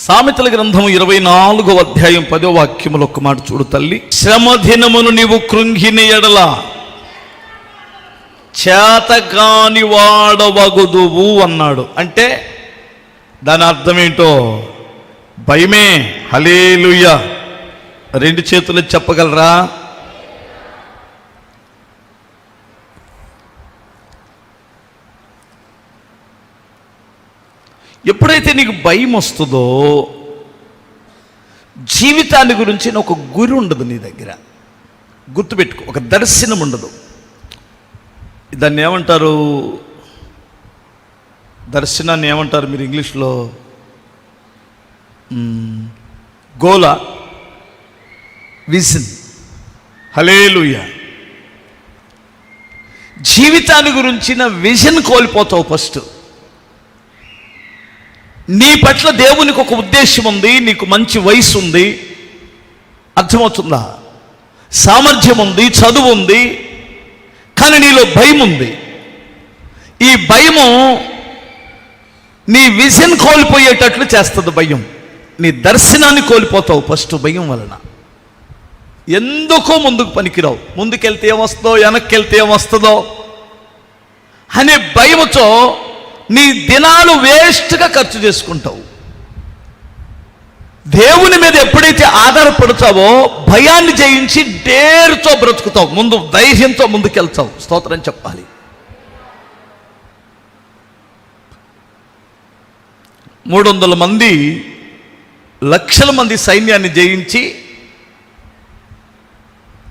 సామెతల గ్రంథం ఇరవై నాలుగో అధ్యాయం పదో వాక్యములు ఒక్క మాట చూడు తల్లి. శ్రమదినమును నీవు కృంగిన ఎడల చేతకాని వాడవగుదువు అన్నాడు. అంటే దాని అర్థం ఏంటో? భయమే. హలేలుయ రెండు చేతులు చెప్పగలరా? ఎప్పుడైతే నీకు భయం వస్తుందో జీవితాన్ని గురించి ఒక గురి ఉండదు నీ దగ్గర. గుర్తుపెట్టుకో ఒక దర్శనం ఉండదు. దాన్ని ఏమంటారు? దర్శనాన్ని ఏమంటారు మీరు ఇంగ్లీష్లో? గోల విజన్ హలేలుయ జీవితాన్ని గురించిన విజన్ కోల్పోతావు ఫస్ట్. నీ పట్ల దేవునికి ఒక ఉద్దేశం ఉంది నీకు మంచి వయసు ఉంది. అర్థమవుతుందా? సామర్థ్యం ఉంది చదువు ఉంది కానీ నీలో భయం ఉంది. ఈ భయము నీ విజన్ కోల్పోయేటట్లు చేస్తుంది భయం. నీ దర్శనాన్ని కోల్పోతావు ఫస్ట్ భయం వలన. ఎందుకో ముందుకు పనికిరావు. ముందుకెళ్తే ఏమొస్తుందో వెనక్కి వెళ్తే ఏమొస్తుందో అనే భయముతో నీ దినాలు వేస్ట్గా ఖర్చు చేసుకుంటావు. దేవుని మీద ఎప్పుడైతే ఆధారపడతావో భయాన్ని జయించి డేరుతో బ్రతుకుతావు. ముందు ధైర్యంతో ముందుకెళ్తావు. స్తోత్రం చెప్పాలి. మూడు వందల మంది లక్షల మంది సైన్యాన్ని జయించి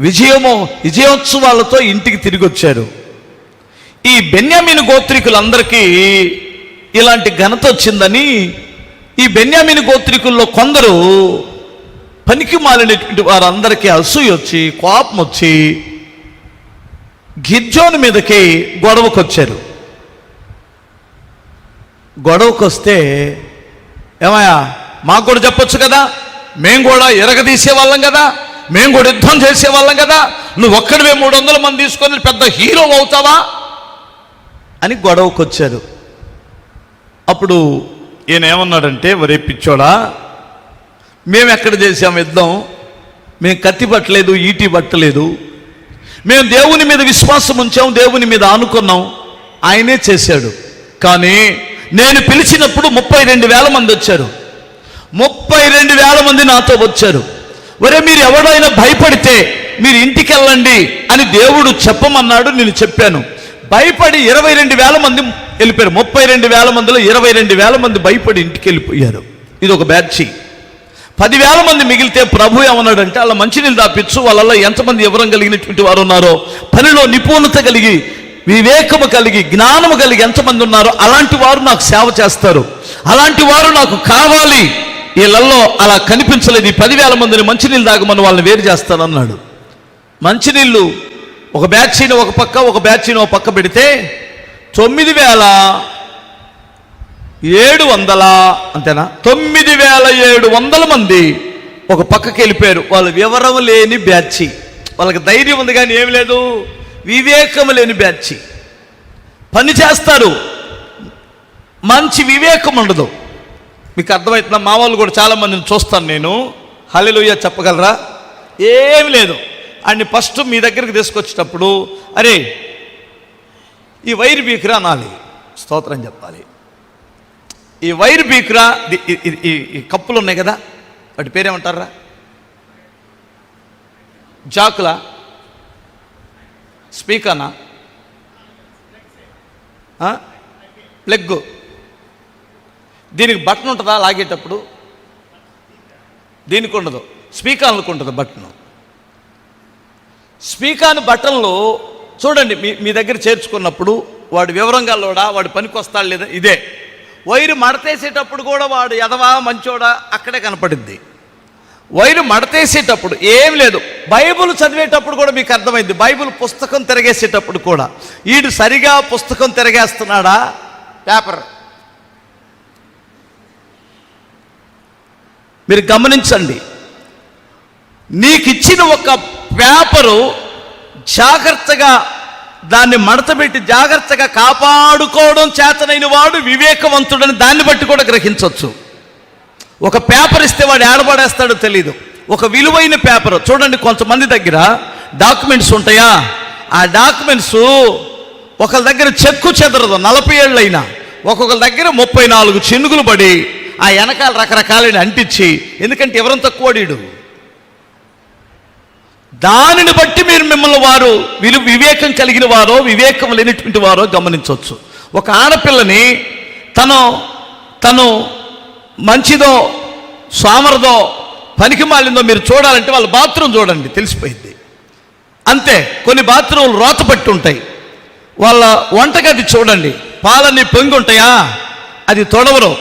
విజయమో విజయోత్సవాలతో ఇంటికి తిరిగి వచ్చారు ఈ బెన్యామిన్ గోత్రికులందరికీ ఇలాంటి ఘనత వచ్చిందని ఈ బెన్యామిన్ గోత్రికుల్లో కొందరు పనికి మాలినటువంటి వారందరికీ అసూయ వచ్చి కోపం వచ్చి గిర్జోని మీదకి గొడవకు వచ్చారు గొడవకు వస్తే ఏమయ్యా మాకు కూడా చెప్పొచ్చు కదా? మేము కూడా ఎరగదీసే వాళ్ళం కదా? మేము కూడా యుద్ధం చేసే వాళ్ళం కదా? నువ్వు ఒక్కడివే మూడు వందల మంది తీసుకొని పెద్ద హీరో అవుతావా? అని గొడవకు వచ్చారు అప్పుడు ఈయన ఏమన్నాడంటే ఒరే పిచ్చోడా మేము ఎక్కడ చేసాం యుద్ధం? మేము కత్తి పట్టలేదు ఈటి పట్టలేదు. మేము దేవుని మీద విశ్వాసం ఉంచాం దేవుని మీద ఆనుకున్నాం. ఆయనే చేశాడు. కానీ నేను పిలిచినప్పుడు ముప్పై రెండు వేల మంది వచ్చారు. ముప్పై రెండు వేల మంది నాతో వచ్చారు. ఒరే మీరు ఎవడైనా భయపడితే మీరు ఇంటికి వెళ్ళండి అని దేవుడు చెప్పమన్నాడు నేను చెప్పాను. భయపడి ఇరవై రెండు వేల మంది వెళ్ళిపోయారు. ముప్పై రెండు వేల మందిలో ఇరవై రెండు వేల మంది భయపడి ఇంటికి వెళ్ళిపోయారు. ఇది ఒక బ్యాచ్ పదివేల మంది మిగిలితే ప్రభు ఏమన్నాడంటే వాళ్ళ మంచినీళ్ళు దాపించు వాళ్ళలో ఎంతమంది వివరం కలిగినటువంటి వారు ఉన్నారో పనిలో నిపుణత కలిగి వివేకము కలిగి జ్ఞానము కలిగి ఎంతమంది ఉన్నారో అలాంటి వారు నాకు సేవ చేస్తారు. అలాంటి వారు నాకు కావాలి. వీళ్ళల్లో అలా కనిపించలేదు. ఈ పదివేల మందిని మంచినీళ్ళు మనం వాళ్ళని వేరు చేస్తానన్నాడు. మంచినీళ్ళు ఒక బ్యాచ్ని ఒక పక్క ఒక బ్యాచ్ని ఒక పక్క పెడితే తొమ్మిది వేల ఏడు వందల అంతేనా? తొమ్మిది వేల ఏడు వందల మంది ఒక పక్కకి వెళ్ళిపోయారు. వాళ్ళు వివరం లేని బ్యాచి వాళ్ళకి ధైర్యం ఉంది కానీ ఏమి లేదు. వివేకం లేని బ్యాచి పని చేస్తారు. మంచి వివేకం ఉండదు. మీకు అర్థమవుతుందా? మా వాళ్ళు కూడా చాలా మందిని చూస్తాను నేను. హల్లెలూయా చెప్పగలరా? ఏమి లేదు. ఆయన్ని ఫస్ట్ మీ దగ్గరికి తీసుకొచ్చేటప్పుడు అరే ఈ వైర్ బీక్రా అనాలి స్తోత్రం చెప్పాలి. ఈ వైర్ బీకురా ఈ- కప్పులు ఉన్నాయి కదా వాటి పేరేమంటారా? జాకులా? స్పీకర్నా? ప్లగ్ దీనికి బటన్ ఉంటుందా? లాగేటప్పుడు? దీనికి ఉండదు. స్పీకర్లకు ఉంటుంది బటన్. స్పీకర్ బటన్లు చూడండి మీ మీ దగ్గర చేర్చుకున్నప్పుడు వాడు వివరంగా లోడా వాడు పనికి వస్తాడు లేదా ఇదే. వైరు మడతేసేటప్పుడు కూడా వాడు ఎదవా మంచోడా అక్కడే కనపడింది వైరు మడతేసేటప్పుడు ఏం లేదు బైబిల్ చదివేటప్పుడు కూడా మీకు అర్థమైంది బైబిల్ పుస్తకం తిరగేసేటప్పుడు కూడా. వీడు సరిగా పుస్తకం తిరగేస్తున్నాడా? పేపర్. మీరు గమనించండి నీకు ఇచ్చిన ఒక పేపరు జాగ్రత్తగా దాన్ని మడతపెట్టి జాగ్రత్తగా కాపాడుకోవడం చేతనైన వాడు వివేకవంతుడని దాన్ని బట్టి కూడా గ్రహించవచ్చు ఒక పేపర్ ఇస్తే వాడు ఏడబడేస్తాడో తెలీదు. ఒక విలువైన పేపర్. చూడండి కొంతమంది దగ్గర డాక్యుమెంట్స్ ఉంటాయా? ఆ డాక్యుమెంట్స్ ఒకరి దగ్గర చెక్కు చెదరదు నలభై ఏళ్ళైనా. ఒక్కొక్కరి దగ్గర ముప్పై నాలుగు చినుగులు పడి ఆ వెనకాల రకరకాలని అంటించి ఎందుకంటే ఎవరం తక్కువడీడు దానిని బట్టి మీరు మిమ్మల్ని వారు విలు వివేకం కలిగిన వారో వివేకం లేనటువంటి వారో గమనించవచ్చు. ఒక ఆడపిల్లని తను తను మంచిదో సోమరదో పనికి మాలిందో మీరు చూడాలంటే వాళ్ళ బాత్రూమ్ చూడండి తెలిసిపోయింది అంతే కొన్ని బాత్రూములు రోతపట్టి ఉంటాయి. వాళ్ళ వంటగది చూడండి పాలన్నీ పొంగి ఉంటాయా? అది తొడవరు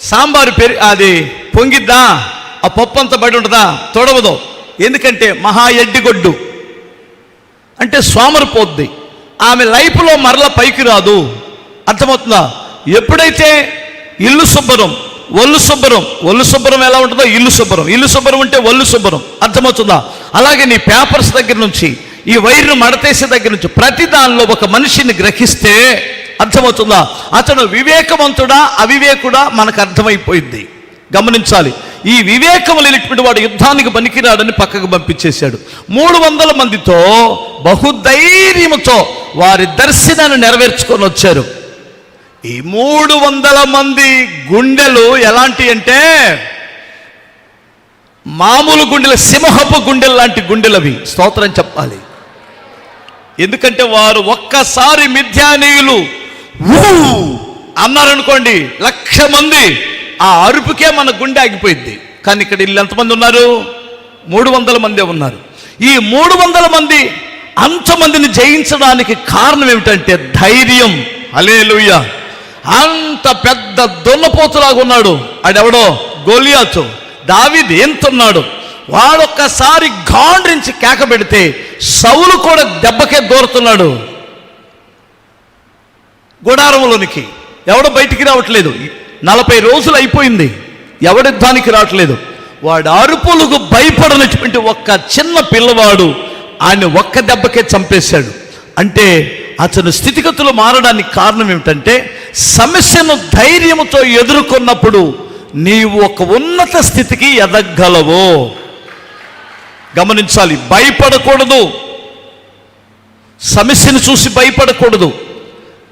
సాంబారు పెరి అది పొంగిద్దా? ఆ పప్పు అంతా బడి ఉంటుందా? తొడవదు. ఎందుకంటే మహా ఎడ్డిగొడ్డు. అంటే సోమరిపోద్ది ఆమె లైఫ్లో మరల పైకి రాదు. అర్థమవుతుందా? ఎప్పుడైతే ఇల్లు శుభ్రం ఒళ్ళు శుభ్రం ఒళ్ళు శుభ్రం ఎలా ఉంటుందో ఇల్లు శుభ్రం. ఇల్లు శుభ్రం అంటే ఒళ్ళు శుభ్రం. అర్థమవుతుందా? అలాగే నీ పేపర్స్ దగ్గర నుంచి ఈ వైర్ను మడతేసే దగ్గర నుంచి ప్రతి దానిలో ఒక మనిషిని గ్రహిస్తే అర్థమవుతుందా? అతను వివేకవంతుడా అవివేకుడా మనకు అర్థమైపోయింది గమనించాలి. ఈ వివేకం లేనటువంటి వాడు యుద్ధానికి పనికిరాడని పక్కకు పంపించేశాడు. మూడు వందల మందితో బహుధైర్యముతో వారి దర్శనాన్ని నెరవేర్చుకొని వచ్చారు. ఈ మూడు వందల మంది గుండెలు ఎలాంటి అంటే మామూలు గుండెల సింహపు గుండెలు లాంటి గుండెలవి స్తోత్రం చెప్పాలి. ఎందుకంటే వారు ఒక్కసారి మిథ్యానీయులు. ఊ! అన్నారనుకోండి లక్ష మంది. ఆ అరుపుకే మన గుండె ఆగిపోయింది. కానీ ఇక్కడ ఇల్లు ఎంతమంది ఉన్నారు? మూడు వందల మంది ఉన్నారు. ఈ మూడు వందల మంది అంతమందిని జయించడానికి కారణం ఏమిటంటే ధైర్యం. అలేలుయ్య అంత పెద్ద దొన్నపోతులాగా ఉన్నాడు. ఆడెవడో? గోలియాచు దావిది ఎంతున్నాడు. వాడొక్కసారి గాండ్రించి కేక పెడితే సౌలు కూడా దెబ్బకే దూరుతున్నాడు. గుడారంలోనికి ఎవడో బయటికి రావట్లేదు. నలభై రోజులు అయిపోయింది. ఎవడిద్దానికి రావట్లేదు. వాడు అరుపులకు భయపడనటువంటి ఒక్క చిన్న పిల్లవాడు ఆయన ఒక్క దెబ్బకే చంపేశాడు. అంటే అతను స్థితిగతులు మారడానికి కారణం ఏమిటంటే సమస్యను ధైర్యంతో ఎదుర్కొన్నప్పుడు నీవు ఒక ఉన్నత స్థితికి ఎదగలవు. గమనించాలి భయపడకూడదు. సమస్యను చూసి భయపడకూడదు.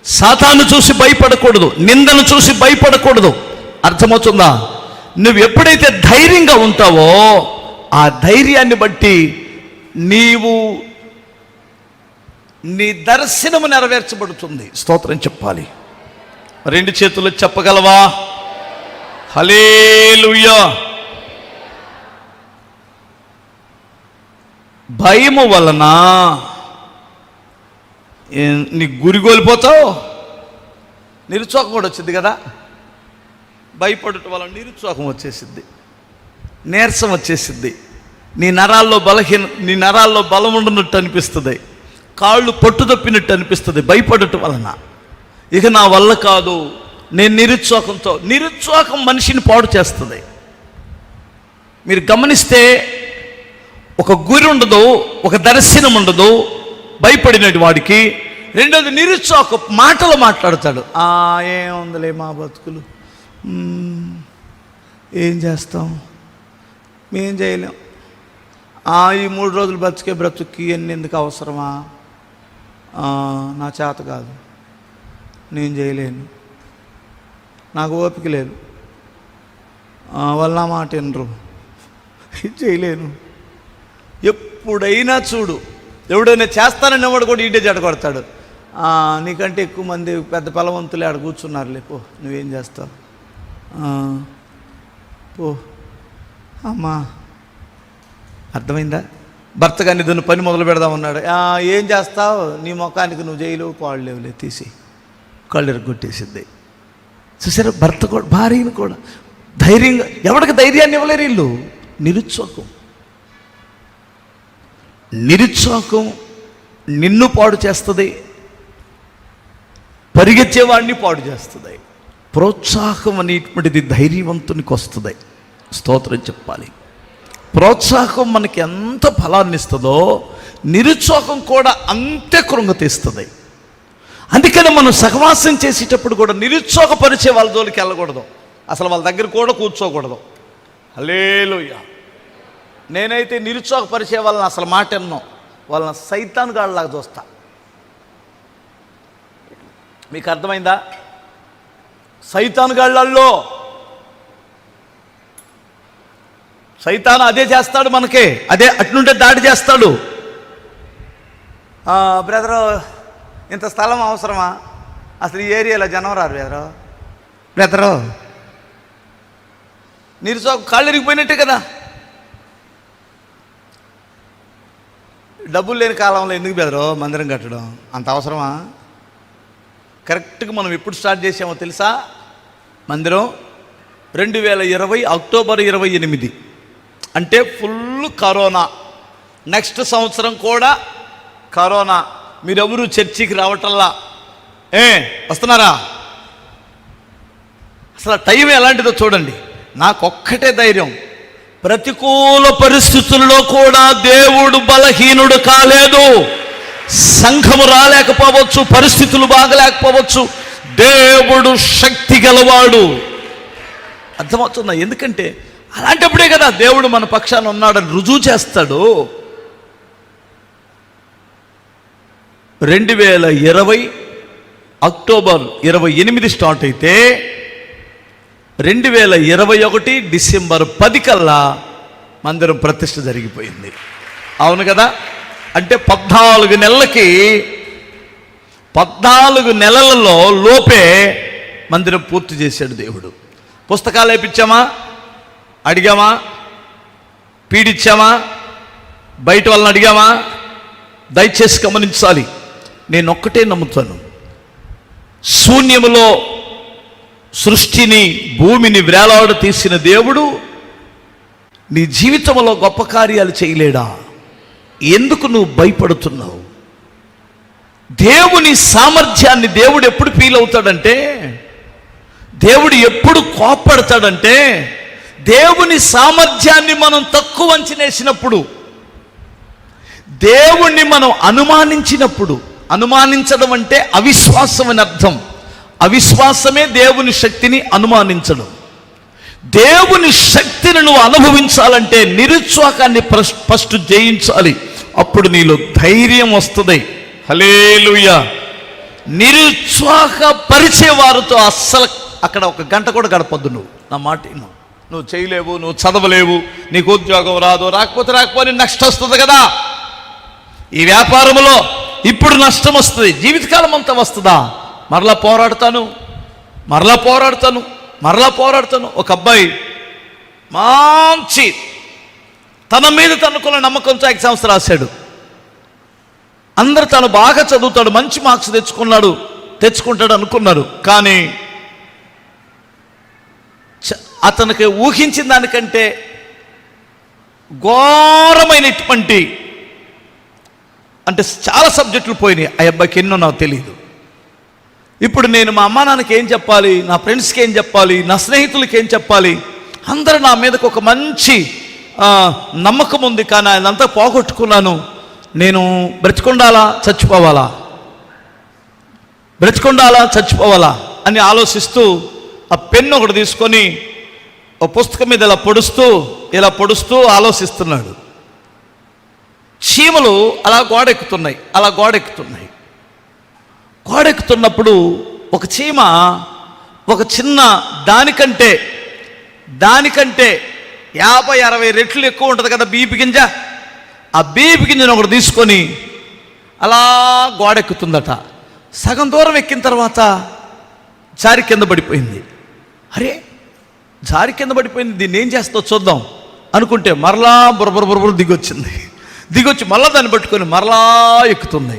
సాతాను చూసి భయపడకూడదు నిందను చూసి భయపడకూడదు. అర్థమవుతుందా? నువ్వు ఎప్పుడైతే ధైర్యంగా ఉంటావో ఆ ధైర్యాన్ని బట్టి నీవు నీ దర్శనము నెరవేర్చబడుతుంది. స్తోత్రం చెప్పాలి. రెండు చేతులు చెప్పగలవా? హలేలుయ్యా భయము వలన ఏ- నీ గురి కోల్పోతావు? నిరుత్సాహం కూడా వచ్చింది కదా? భయపడటం వలన నిరుత్సాహం వచ్చేసిద్ది. నీరసం వచ్చేసిద్ది. నీ నరాల్లో బలహీన నీ నరాల్లో బలం ఉండనట్టు అనిపిస్తుంది. కాళ్ళు పట్టు తప్పినట్టు అనిపిస్తుంది భయపడటం వలన. ఇక నా వల్ల కాదు. నేను నిరుత్సాహంతో నిరుత్సాహం మనిషిని పాడు చేస్తుంది. మీరు గమనిస్తే ఒక గురి ఉండదు ఒక దర్శనం ఉండదు భయపడినటువంటి వాడికి రెండోది నిరుత్సాహ మాటలు మాట్లాడతాడు. "ఆ, ఏముందిలే మా బతుకులు? ఏం చేస్తాం? మేం చేయలేం. "ఆ, ఈ మూడు రోజులు బ్రతికే బ్రతుక్కి ఎన్ని ఎందుకు అవసరమా? నా చేత కాదు. నేను చేయలేను. నాకు ఓపిక లేదు. వాళ్ళ మాట వినరు. చేయలేను. ఎప్పుడైనా చూడు ఎవడైనా చేస్తానని ఎవడు కూడా ఈడే జడగొడతాడు నీకంటే ఎక్కువ మంది పెద్ద బలవంతులే ఆడ కూర్చున్నారు లేపో నువ్వేం చేస్తావు? పో. అమ్మా. అర్థమైందా? భర్త కానీ దాన్ని పని మొదలు పెడదామన్నాడు ఉన్నాడు ఏం చేస్తావు? నీ ముఖానికి నువ్వు చేయలేవు పాడు లేవులే తీసి. కళ్ళు ఎరగొట్టేసిద్ది చూసారా? భర్త కూడా భార్యను కూడా. ధైర్యంగా ఎవరికి ధైర్యాన్ని ఇవ్వలేరు వీళ్ళు? నిరుత్సాహం. నిరుత్సాహం నిన్ను పాడు చేస్తుంది పరిగెత్తేవాడిని పాడు చేస్తుంది. ప్రోత్సాహం అనేటువంటిది ధైర్యవంతునికి వస్తుంది. స్తోత్రం చెప్పాలి. ప్రోత్సాహం మనకి ఎంత ఫలాన్ని ఇస్తుందో నిరుత్సాహం కూడా అంతే కృంగతీస్తుంది అందుకని మనం సహవాసం చేసేటప్పుడు కూడా నిరుత్సాహపరిచే వాళ్ళ జోలికి వెళ్ళకూడదు. అసలు వాళ్ళ దగ్గర కూడా కూర్చోకూడదు. హలేలుయ నేనైతే నిరుత్సాహపరిచే వాళ్ళని అసలు మాట ఎన్నో. వాళ్ళని సైతాన్ గాడిలాగా చూస్తా. మీకు అర్థమైందా? సైతాన్ గాళ్ళల్లో సైతాన్ అదే చేస్తాడు మనకి అదే అట్నుంటే దాడి చేస్తాడు. బ్రదరు ఇంత స్థలం అవసరమా? అసలు ఈ ఏరియాలో జనం రారు బ్రదరు. బ్రదరు నిరుసో కాళ్ళు ఇరిగిపోయినట్టే కదా. డబ్బులు లేని కాలంలో ఎందుకు బెదరు మందిరం కట్టడం? అంత అవసరమా? కరెక్ట్గా మనం ఎప్పుడు స్టార్ట్ చేసామో తెలుసా? మందిరం రెండు వేల ఇరవై అక్టోబర్ ఇరవై ఎనిమిది. అంటే ఫుల్ కరోనా. నెక్స్ట్ సంవత్సరం కూడా కరోనా. మీరెవరు చర్చికి రావటల్లా ఏ వస్తున్నారా? అసలు టైం ఎలాంటిదో చూడండి. నాకొక్కటే ధైర్యం. ప్రతికూల పరిస్థితుల్లో కూడా దేవుడు బలహీనుడు కాలేదు. సంఘము రాలేకపోవచ్చు పరిస్థితులు బాగలేకపోవచ్చు. దేవుడు శక్తి గలవాడు. అర్థమవుతుందా? ఎందుకంటే అలాంటప్పుడే కదా దేవుడు మన పక్షాన ఉన్నాడని రుజువు చేస్తాడు. రెండు వేల ఇరవై అక్టోబర్ ఇరవై ఎనిమిది స్టార్ట్ అయితే రెండు వేల ఇరవై ఒకటి డిసెంబర్ పది కల్లా మందిరం ప్రతిష్ట జరిగిపోయింది. అవును కదా? అంటే పద్నాలుగు నెలలకి పద్నాలుగు నెలలలో లోపే మందిరం పూర్తి చేశాడు దేవుడు. పుస్తకాలు వేయించామా అడిగామా? పీడిచ్చామా? బయట వాళ్ళని అడిగామా? దయచేసి గమనించాలి. నేను ఒక్కటే నమ్ముతాను. శూన్యములో సృష్టిని భూమిని వేలాడ తీసిన దేవుడు నీ జీవితంలో గొప్ప కార్యాలు చేయలేడా? ఎందుకు నువ్వు భయపడుతున్నావు? దేవుని సామర్థ్యాన్ని దేవుడు ఎప్పుడు ఫీల్ అవుతాడంటే దేవుడు ఎప్పుడు కోప్పడతాడంటే దేవుని సామర్థ్యాన్ని మనం తక్కువ అంచనేసినప్పుడు దేవుణ్ణి మనం అనుమానించినప్పుడు అనుమానించడం అంటే అవిశ్వాసం అని అర్థం. అవిశ్వాసమే దేవుని శక్తిని అనుమానించడం దేవుని శక్తిని నువ్వు అనుభవించాలంటే నిరుత్సాహాన్ని ఫస్ట్ జయించాలి. అప్పుడు నీలో ధైర్యం వస్తుంది. హలేలుయ నిరుత్సాహపరిచే వారితో అస్సలు అక్కడ ఒక గంట కూడా గడపద్దు నువ్వు. నా మాట నువ్వు నువ్వు చేయలేవు నువ్వు చదవలేవు నీకు ఉద్యోగం రాదు రాకపోతే రాకపోతే నెక్స్ట్ వస్తుంది కదా. ఈ వ్యాపారంలో ఇప్పుడు నష్టం వస్తుంది. జీవితకాలం అంతా వస్తుందా? మరలా పోరాడతాను మరలా పోరాడతాను మరలా పోరాడతాను. ఒక అబ్బాయి మంచి తన మీద తనకున్న నమ్మకంతో ఎగ్జామ్స్ రాశాడు. అందరు తను బాగా చదువుతాడు మంచి మార్క్స్ తెచ్చుకున్నాడు తెచ్చుకుంటాడు అనుకున్నారు. కానీ చ- అతనికి ఊహించిన దానికంటే ఘోరమైనటువంటి అంటే చాలా సబ్జెక్టులు పోయినాయి. ఆ అబ్బాయికి ఎన్నో నాకు తెలియదు ఇప్పుడు నేను మా అమ్మా నాన్నకి ఏం చెప్పాలి? నా ఫ్రెండ్స్కి ఏం చెప్పాలి? నా స్నేహితులకి ఏం చెప్పాలి? అందరూ నా మీదకు ఒక మంచి నమ్మకం ఉంది కానీ అదంతా పోగొట్టుకున్నాను. నేను బ్రతికొండాలా? చచ్చిపోవాలా? బ్రతికొండాలా? చచ్చిపోవాలా? అని ఆలోచిస్తూ ఆ పెన్ను ఒకటి తీసుకొని ఒక పుస్తకం మీద ఇలా పొడుస్తూ ఇలా పొడుస్తూ ఆలోచిస్తున్నాడు. చీమలు అలా గోడెక్కుతున్నాయి. అలా గోడెక్కుతున్నాయి. గోడెక్కుతున్నప్పుడు ఒక చీమ ఒక చిన్న దానికంటే దానికంటే యాభై అరవై రెట్లు ఎక్కువ ఉంటుంది కదా బీపి గింజ. ఆ బీపి గింజను ఒకటి తీసుకొని అలా గోడెక్కుతుందట. సగం దూరం ఎక్కిన తర్వాత జారి కింద పడిపోయింది. అరే జారి కింద పడిపోయింది దీన్ని ఏం చేస్తో చూద్దాం. అనుకుంటే మరలా బురబుర బురబుర దిగొచ్చింది. దిగొచ్చి మరలా దాన్ని పట్టుకొని మరలా ఎక్కుతుంది.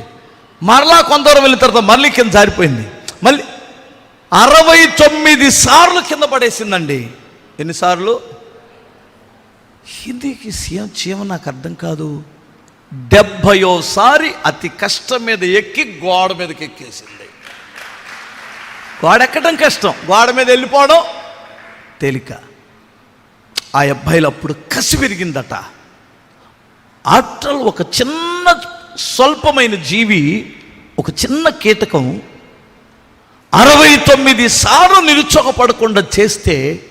మరలా కొంత దూరం వెళ్ళిన తర్వాత మళ్ళీ కింద జారిపోయింది. మళ్ళీ అరవై తొమ్మిది సార్లు కింద పడేసిందండి. ఎన్నిసార్లు? హిందీకి సీఎం చీమ నాకు అర్థం కాదు. డెబ్భయోసారి అతి కష్టం మీద ఎక్కి గోడ మీదకి ఎక్కేసింది. గోడ ఎక్కడం కష్టం. గోడ మీద వెళ్ళిపోవడం తేలిక. ఆ అబ్బాయిలు అప్పుడు కసి పెరిగిందట ఆఫ్టర్ ఒక చిన్న స్వల్పమైన జీవి ఒక చిన్న కీటకం అరవై తొమ్మిది సార్లు నిరుత్సాహపడకుండా చేస్తే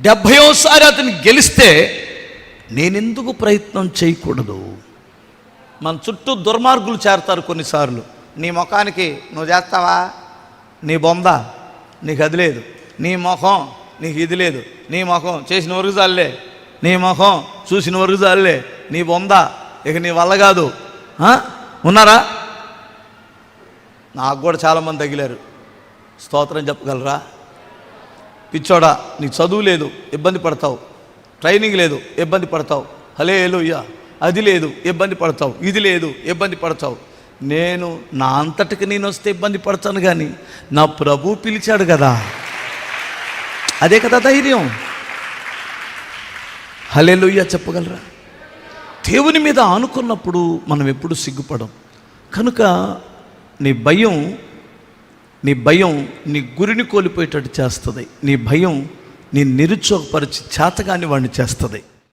డెబ్భయోసారి అతను గెలిస్తే నేనెందుకు ప్రయత్నం చేయకూడదు? మన చుట్టూ దుర్మార్గులు చేరతారు కొన్నిసార్లు. నీ ముఖానికి నువ్వు చేస్తావా? నీ బొంద నీకు అది లేదు. నీ ముఖం నీకు ఇది లేదు. నీ ముఖం చేసిన వరకు చాలే నీ ముఖం చూసిన వరకు చాలే నీ బొంద ఇక నీ వల్ల కాదు. ఉన్నారా? నాకు కూడా చాలామంది తగిలారు. స్తోత్రం చెప్పగలరా? పిచ్చోడా నీకు చదువు లేదు ఇబ్బంది పడతావు. ట్రైనింగ్ లేదు ఇబ్బంది పడతావు. హలే ఎలుయ్యా అది లేదు ఇబ్బంది పడతావు. ఇది లేదు ఇబ్బంది పడతావు. నేను నా అంతటికి నేను వస్తే ఇబ్బంది పడతాను కానీ నా ప్రభు పిలిచాడు కదా. అదే కదా ధైర్యం. హలేలుయ్యా చెప్పగలరా? దేవుని మీద ఆనుకున్నప్పుడు మనం ఎప్పుడు సిగ్గుపడం కనుక నీ భయం నీ భయం నీ గురిని కోల్పోయేటట్టు చేస్తుంది. నీ భయం నీ నిరుత్సాహపరిచి చేతగాని వాడిని చేస్తుంది.